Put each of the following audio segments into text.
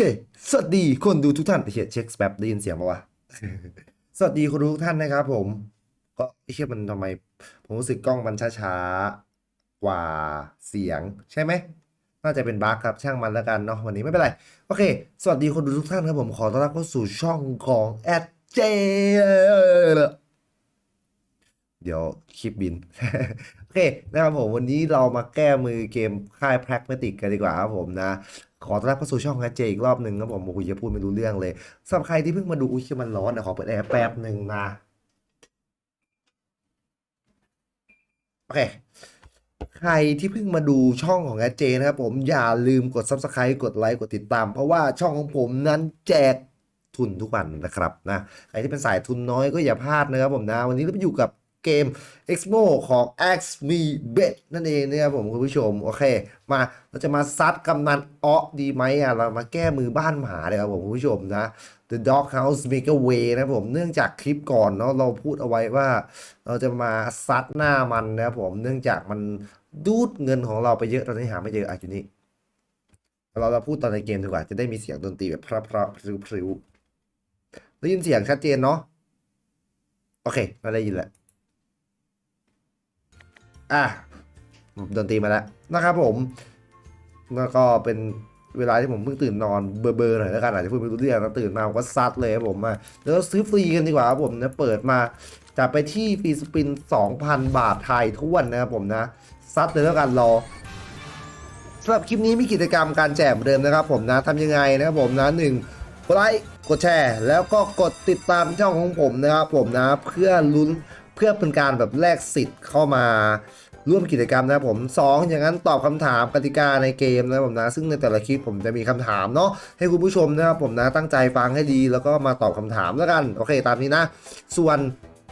เค สวัสดีคนดูทุกท่านเฮียเช็คแบบได้ยินเสียงปะวะ สวัสดีคนดูทุกท่านนะครับผม ก็ไอ้เชี่ยมันทำไม ผมรู้สึกกล้องมันช้าๆ กว่าเสียงใช่ไหม น่าจะเป็นบั๊กครับ ช่างมันแล้วกันเนาะวันนี้ไม่เป็นไร โอเค สวัสดีคนดูทุกท่านครับผมขอต้อนรับเข้าสู่ช่องของแอดเจเดี๋ยวคลิปบิน โอเคนะครับผมวันนี้เรามาแก้มือเกมค่าย Pragmatic กันดีกว่าครับผมนะ ขอต้อนรับเข้าสู่ช่องแอดเจอีกรอบหนึ่งครับผมโอ้โหจะพูดไม่รู้เรื่องเลยสำหรับใครที่เพิ่งมาดูอุ้ยมันร้อนนะขอเปิดแอร์แป๊บหนึ่งนะโอเคใครที่เพิ่งมาดูช่องของแอดเจนะครับผมอย่าลืมกด Subscribe กดไลค์กดติดตาม เพราะว่าช่องของผมนั้นแจกทุนทุกวันนะครับนะใครที่เป็นสายทุนน้อยก็อย่าพลาดนะครับผมนะ วันนี้เราไปอยู่กับ เกม Exmo ของ X m e Bet นั่นเองนะครับผมคุณผู้ชม โอเค มาเราจะมาซัดกำนันอ้อดีไหมอะ เรามาแก้มือบ้านหมาเลยครับผมคุณผู้ชมนะ The Dog House Maker Way นะผมเนื่องจากคลิปก่อนเนาะเราพูดเอาไว้ว่า เราจะมาซัดหน้ามันนะครับผมเนื่องจากมันดูดเงินของเราไปเยอะตอนนี้หาไม่เจออะอยู่นี่เราเราพูดตอนในเกมดีกว่าจะได้มีเสียงดนตรีแบบเพราะๆพริ้วๆได้ยินเสียงชัดเจนเนาะโอเคเราได้ยินแล้ว อะดนตรีมาแล้วนะครับผม แล้วก็เป็นเวลาที่ผมเพิ่งตื่นนอนเบอร์เบอร์หน่อยแล้วกันอาจจะพูดไม่รู้เรื่องนะตื่นมาผมก็ซัดเลยครับผมมาแล้วซื้อฟรีกันดีกว่าครับผมนะเปิดมาจะไปที่ฟรีสปิน 2,000 บาทไทยทวนนะครับผมนะซัดเลยแล้วกันรอสำหรับคลิปนี้มีกิจกรรมการแจกเหมือนเดิมนะครับผมนะทำยังไงนะครับผมนะหนึ่งกดไลค์กดแชร์ แล้วก็กดติดตามช่องของผมนะครับผมนะเพื่อลุ้น พื่อเป็นการแบบแลกสิทธิ์เข้ามาร่วมกิจกรรมนะครับผม 2 อย่างนั้นตอบคำถามกติกาในเกมนะผมนะ ซึ่งในแต่ละคลิปผมจะมีคำถามเนาะให้คุณผู้ชมนะครับผมนะตั้งใจฟังให้ดีแล้วก็มาตอบคำถามแล้วกัน โอเคตามนี้นะ ส่วน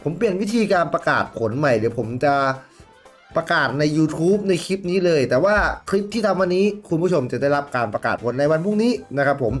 ผมเปลี่ยนวิธีการประกาศผลใหม่เดี๋ยวผมจะประกาศใน YouTube ในคลิปนี้เลย แต่ว่าคลิปที่ทำวันนี้คุณผู้ชมจะได้รับการประกาศผลในวันพรุ่งนี้นะครับผม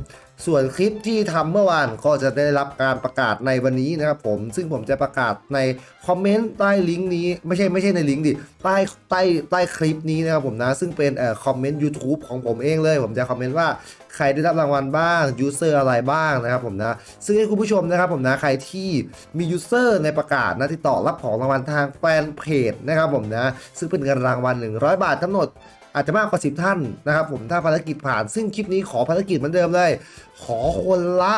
ส่วนคลิปที่ทำเมื่อวานก็จะได้รับการประกาศในวันนี้นะครับผม ซึ่งผมจะประกาศในคอมเมนต์ใต้ลิงก์นี้ ไม่ใช่ไม่ใช่ในลิงก์ดิใต้ใต้ใต้คลิปนี้นะครับผมนะ ซึ่งเป็นเอ่อคอมเมนต์ YouTube ของผมเองเลย ผมจะคอมเมนต์ว่าใครได้รับรางวัลบ้างยูเซอร์อะไรบ้างนะครับผมนะ ซึ่งให้คุณผู้ชมนะครับผมนะใครที่มียูเซอร์ในประกาศนะที่ต่อรับของรางวัลทางแฟนเพจนะครับผมนะ ซึ่งเป็นเงินรางวัล 100 บาทกำหนด อาจจะมากกว่า 10 ท่านนะครับผมถ้าภารกิจผ่านซึ่งคลิปนี้ขอภารกิจเหมือนเดิมเลย ขอคนละ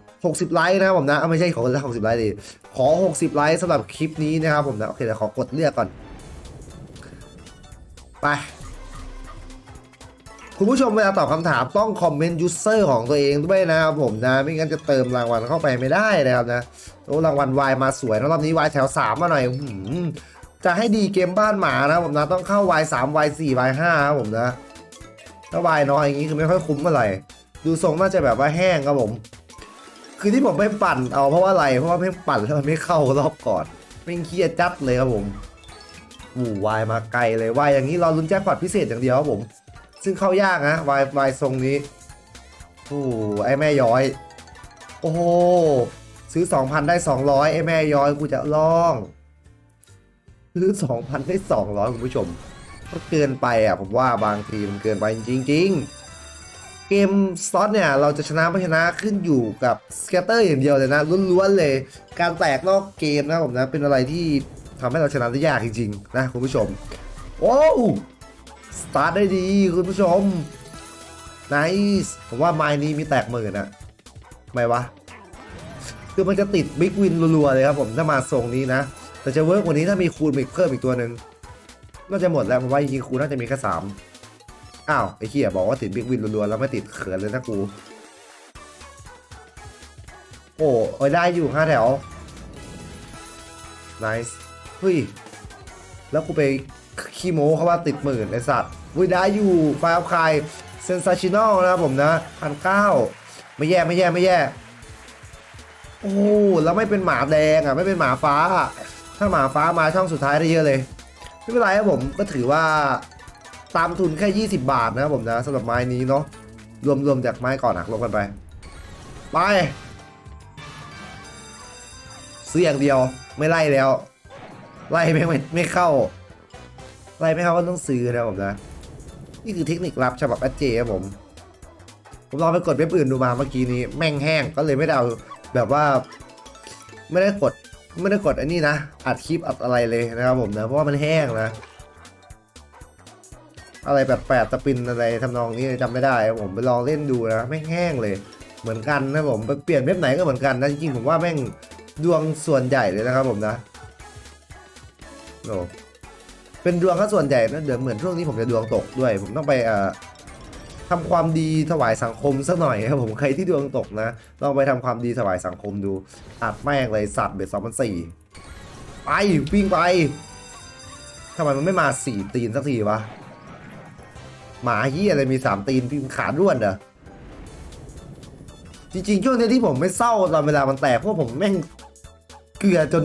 60 ไลค์นะครับผมนะไม่ใช่ขอคนละ60 ไลค์ดิขอ 60 ไลค์สำหรับคลิปนี้นะครับผมนะโอเคเดี๋ยวขอกดเลือกก่อน ไป คุณผู้ชมเวลาตอบคำถามต้องคอมเมนต์ยูเซอร์ของตัวเองด้วยนะครับผมนะ ไม่งั้นจะเติมรางวัลเข้าไปไม่ได้นะครับนะโอ้รางวัลวายมาสวยนะรอบนี้วายแถว3มาหน่อย จะให้ดีเกมบ้านหมานะผมนะต้องเข้าวาย3วาย4วาย5ครับผมนะถ้าวายน้อยอย่างนี้คือไม่ค่อยคุ้มเท่าไหร่ดูทรงน่าจะแบบว่าแห้งครับผม คือที่ผมไม่ปั่นเอาเพราะว่าอะไรเพราะว่าไม่ปั่นแล้วมันไม่เข้ารอบก่อนไม่เครียดจัดเลยครับผมอู้วายมาไกลเลยวายอย่างนี้รอลุ้นแจ็คพอตพิเศษอย่างเดียวครับผม ซึ่งเข้ายากนะวายวายทรงนี้โอ้ไอแม่ย้อย โอ้ซื้อ 2,000 ได้ 200 ไอแม่ย้อยกูจะล่อง ซื้อ2,000ได้200คุณผู้ชม ก็เกินไปอะผมว่าบางทีมันเกินไปจริง ๆ เกมซอสเนี่ยเราจะชนะไม่ชนะขึ้นอยู่กับสเกตเตอร์อย่างเดียวเลยนะล้วนๆเลย การแตกนอกเกมนะผมนะเป็นอะไรที่ทำให้เราชนะได้ยากจริงๆนะคุณผู้ชมโอ้สตาร์ทได้ดีคุณผู้ชมไนส์ผมว่าไม้นี้มีแตกหมื่นอะทำไมวะ คือมันจะติดบิ๊กวินรัวๆเลยครับผมถ้ามาทรงนี้นะ แต่จะเวิร์กกว่านี้ถ้ามีคูณอีกเพิ่มอีกตัวหนึ่งน่าจะหมดแล้วผมว่าจริงๆคูณน่าจะมีแค่สามอ้าวไอ้เหี้ยบอกว่าติดบิ๊กวินรัวๆแล้วไม่ติดเขินเลยนะกูโอ้เอ้ยได้อยู่ห้าแถวไนส์เฮ้ย แล้วกูไปขี้โม้เขาว่าติดหมื่นไอสัตว์วุ้ยได้อยู่ไฟล์คายเซนซาชินอลนะครับผมนะพันเก้าไม่แย่ไม่แย่ไม่แย่ โอ้แล้วไม่เป็นหมาแดงอะ ไม่เป็นหมาฟ้า ถ้าหมาฟ้ามาช่องสุดท้ายได้เยอะเลย ไม่เป็นไรครับผมก็ถือว่าตามทุนแค่ 20 บาทนะครับผมนะสำหรับไม้นี้เนาะรวมๆจากไม้ก่อนหักลบกันไป ไป ซื้ออย่างเดียวไม่ไล่แล้ว ไล่ไม่ไม่ไม่เข้า ไล่ไม่เข้าก็ต้องซื้อนะผมนะ นี่คือเทคนิคลับฉบับแอดเจครับผม ผมลองไปกดเว็บอื่นดูมาเมื่อกี้นี้ แม่งแห้งก็เลยไม่ได้เอาแบบว่า ไม่ได้กด ไม่ได้กดอันนี้นะ อัดคลิปอัดอะไรเลยนะครับผมนะ เพราะว่ามันแห้งนะ อะไรแบบแปดสปินอะไรทำนองนี้จำไม่ได้ ผมไปลองเล่นดูนะแม่แห้งเลยเหมือนกันนะผมไปเปลี่ยนเว็บไหนก็เหมือนกันนะจริงๆผมว่าแม่งดวงส่วนใหญ่เลยนะครับผมนะโอ้เป็นดวงก็ส่วนใหญ่นะเดี๋ยวเหมือนช่วงนี้ผมจะดวงตกด้วย ผมต้องไปเอ่อ ทำความดีถวายสังคมสักหน่อยครับผมใครที่ดวงตกนะลองไปทำความดีถวายสังคมดูอัดแม่งเลยสัตว์เบ็ดสองพันสี่ไปวิ่งไปทำไมมันไม่มาสี่ตีนสักทีวะหมาเฮียอะไรมีสามตีนพี่ขาด้วนเหรอจริงๆช่วงนี้ที่ผมไม่เศร้าตอนเวลามันแตกเพราะผมแม่งเกลือจน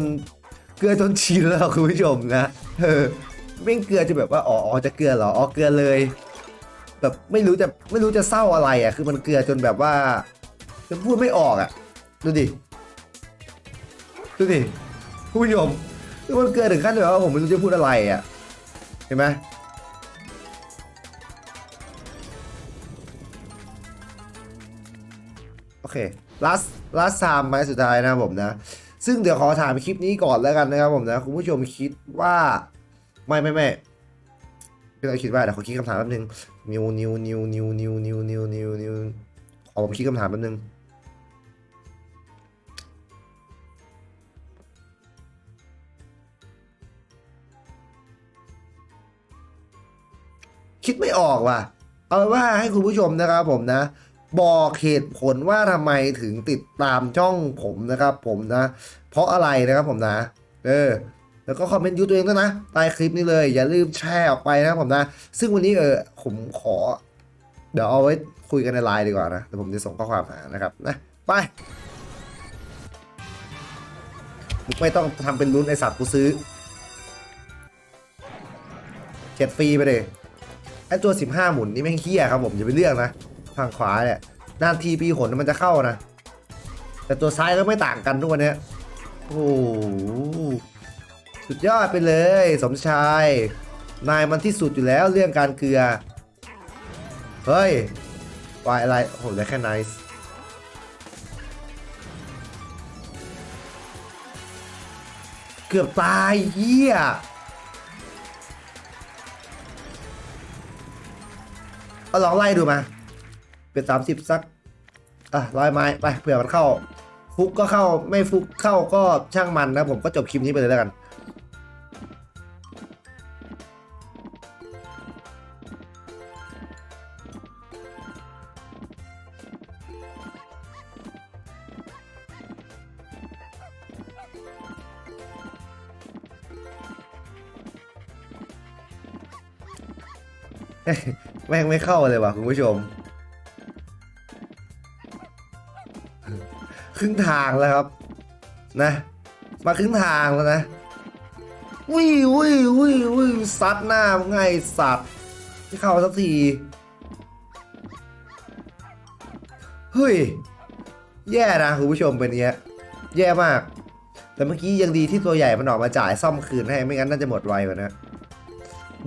เกลือจนชินแล้วคุณผู้ชมนะเออแม่งเกลือจะแบบว่าอ๋ออ๋อจะเกลือเหรออ๋อเกลือเลย แบบไม่รู้จะไม่รู้จะเศร้าอะไรอะ คือมันเกลือจนแบบว่าจะพูดไม่ออกอะ ดูดิ ดูดิผู้ชมคือมันเกลือถึงขั้นแบบว่าผมไม่รู้จะพูดอะไรอะ เห็นไหมโอเค last last time ไม้สุดท้ายนะผมนะ ซึ่งเดี๋ยวขอถามคลิปนี้ก่อนแล้วกันนะครับผมนะ คุณผู้ชมคิดว่า ไม่ไม่ไม่ พี่เราคิดว่าเดี๋ยวขอคิดคำถามแป๊บนึงนิวนิวนิวนิวนิวนิวนิวนิวนิวขอผมคิดคำถามแป๊บนึงคิดไม่ออกว่ะ เอาว่าให้คุณผู้ชมนะครับผมนะ บอกเหตุผลว่าทำไมถึงติดตามช่องผมนะครับผมนะ เพราะอะไรนะครับผมนะ เออ แล้วก็คอมเมนต์ยูตัวเองด้วยนะใต้คลิปนี้เลย อย่าลืมแชร์ออกไปนะผมนะ ซึ่งวันนี้เออผมขอ เดี๋ยวเอาไว้คุยกันในไลน์ดีกว่านะเดี๋ยวผมจะส่งข้อความหานะครับนะไปไม่ต้องทำเป็นลุ้นไอสัตว์กูซื้อเจ็ดฟรีไปเลยไอตัว 15 หมุนนี่แม่งเฮี้ยครับผมอย่าไปเลือกนะทางขวาเนี่ยด้านทีปีขนมันจะเข้านะ แต่ตัวซ้ายก็ไม่ต่างกันทุกวันนี้โอ้ สุดยอดไปเลย สมชาย นายมันที่สุดอยู่แล้วเรื่องการเกลือ เฮ้ยวายอะไรโหได้แค่ไนส์เกือบตายเฮี้ยก็ลองไล่ดูมา เป็นสามสิบสัก อะร้อยไม้ไปเผื่อมันเข้า ฟุกก็เข้าไม่ฟุกเข้าก็ช่างมันนะผมก็จบคลิปนี้ไปเลยแล้วกัน แม่งไม่เข้าเลยว่ะคุณผู้ชม ครึ่งทางแล้วครับ นะ มาครึ่งทางแล้วนะวิววิววิววิซัดหน้ามึงไงสัตว์ที่เข้าสักทีเฮ้ย แย่นะคุณผู้ชมเป็นอย่างเงี้ยแย่มาก แต่เมื่อกี้ยังดีที่ตัวใหญ่มันออกมาจ่ายซ่อมคืนให้ไม่งั้นน่าจะหมดไวกว่านะ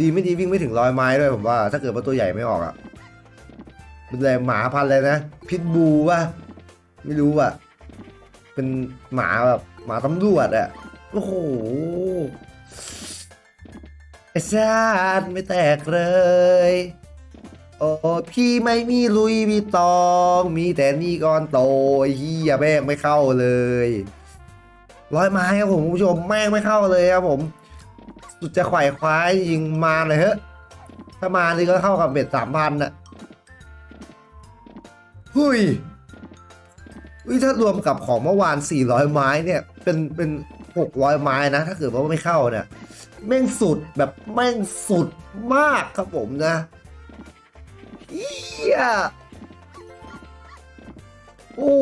ดีไม่ดีวิ่งไม่ถึงร้อยไม้ด้วยผมว่า ถ้าเกิดว่าตัวใหญ่ไม่ออกอะ่ะเป็นอะไรหมาพันเลยนะ พิทบูปะไม่รู้อะ เป็นหมาแบบหมาตำรวจอะ่ะโอ้โหไอ้ชาติไม่แตกเลย โอ้พี่ไม่มีลุยมีตอง มีแต่นี่ก้อนโตเฮียแม่งไม่เข้าเลย ร้อยไม้ครับผมผู้ชมแม่งไม่เข้าเลยครับผม สุดจะไขว่คว้ายิงมาเลยเฮ้ยถ้ามานี่ก็เข้ากับเบ็ดสามพันน่ะหุยอุ้ยถ้ารวมกับของเมื่อวาน 400 ไม้เนี่ย เป็นเป็น 600 ไม้นะ ถ้าเกิดว่าไม่เข้าเนี่ย แม่งสุดแบบแม่งสุดมากครับผมนะเฮียโอ้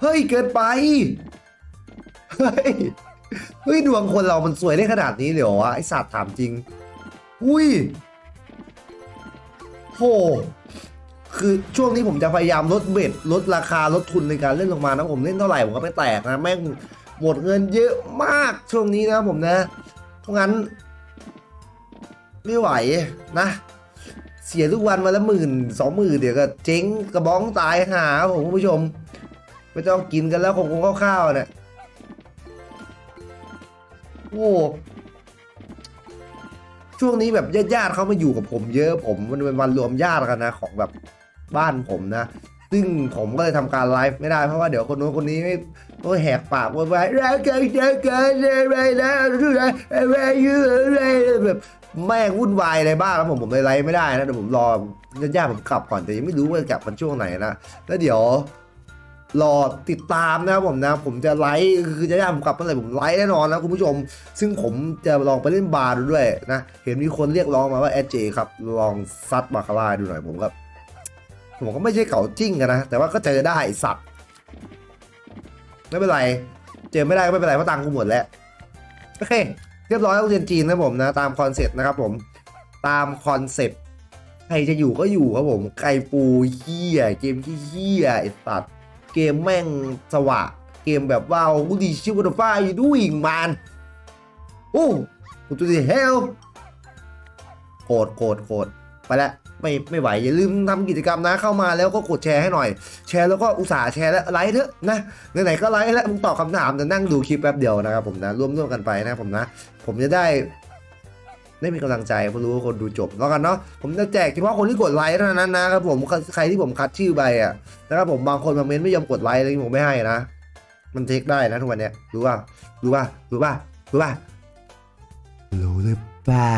เฮ้ย เกินไป เฮ้ย เฮ้ยดวงคนเรามันสวยได้ขนาดนี้เลยเหรอวะไอสัตว์ถามจริง อุ้ยโหคือช่วงนี้ผมจะพยายามลดเบ็ดลดราคาลดทุนในการเล่นลงมานะผมเล่นเท่าไหร่ผมก็ไม่แตกนะแม่งหมดเงินเยอะมากช่วงนี้นะผมนะเพราะงั้น ไม่ไหวนะ เสียทุกวันวันละหมื่นสองหมื่นเดี๋ยวก็เจ๊งกระบ้องตายหาผมคุณผู้ชมไม่ต้องกินกันแล้วคงคงข้าวๆเนี่ย โอ้ช่วงนี้แบบญาติๆเขามาอยู่กับผมเยอะผมมันเป็นวันรวมญาติกันนะ ของแบบบ้านผมนะ ซึ่งผมก็เลยทำการไลฟ์ไม่ได้เพราะว่าเดี๋ยวคนโน้นคนนี้ไม่โอ้แหกปากว่าไปแล้วเกิดเกิดเกิดอะไรนะอะไรอยู่อะไรแบบแม่งวุ่นวายอะไรบ้างแล้วผมผมเลยไลฟ์ไม่ได้นะเดี๋ยวผมรอญาติๆผมกลับก่อนแต่ยังไม่รู้ว่าจะกลับมันช่วงไหนนะแล้วเดี๋ยว รอติดตามนะครับผมนะ ผมจะไลฟ์คือจะย่าผมกลับเมื่อไหร่ผมไลฟ์แน่นอนนะคุณผู้ชม ซึ่งผมจะลองไปเล่นบาร์ดูด้วยนะ เห็นมีคนเรียกร้องมาว่าแอดเจครับ ลองซัดบาคาร่าดูหน่อยผมก็ผมก็ไม่ใช่เก่าจริงกันนะ แต่ว่าก็เจอได้สัตว์ไม่เป็นไร เจอไม่ได้ก็ไม่เป็นไรเพราะตังค์กูหมดแล้วโอเค เรียบร้อยโรงเรียนจีนนะผมนะ ตามคอนเซ็ปต์นะครับผมตามคอนเซ็ปต์ใครจะอยู่ก็อยู่ครับผมไก่ปูเฮียเกมที่เฮียไอ้สัตว์ เกมแม่งสว่าเกมแบบว่าวูดีชิวดฟ้าอยู่ด้วยมันโอ้กูตัวดีเฮลโกรธโกรธโกรธไปล้วไม่ไม่ไหว อย่าลืมทำกิจกรรมนะเข้ามาแล้วก็กดแชร์ให้หน่อย แชร์แล้วก็อุตส่าห์แชร์แล้วไลค์เถอะนะไหนๆก็ไลค์แล้วมึงตอบคำถามแต่นั่งดูคลิปแป๊บเดียวนะครับผมนะร่วมร่วมกันไปนะผมนะ ผมจะได้ ได้มีกำลังใจเพราะรู้ว่าคนดูจบแล้วกันเนาะผมจะแจกเฉพาะคนที่กดไลค์เท่านั้นนะครับผมใครที่ผมคัดชื่อไปอะนะครับผมบางคนมาเม้นไม่ยอมกดไลค์อะไรอย่างงี้ผมไม่ให้นะมันเทคได้นะทุกวันเนี้ยรู้ป่ะรู้ป่ะรู้ป่ะรู้ป่ะรู้หรือเปล่า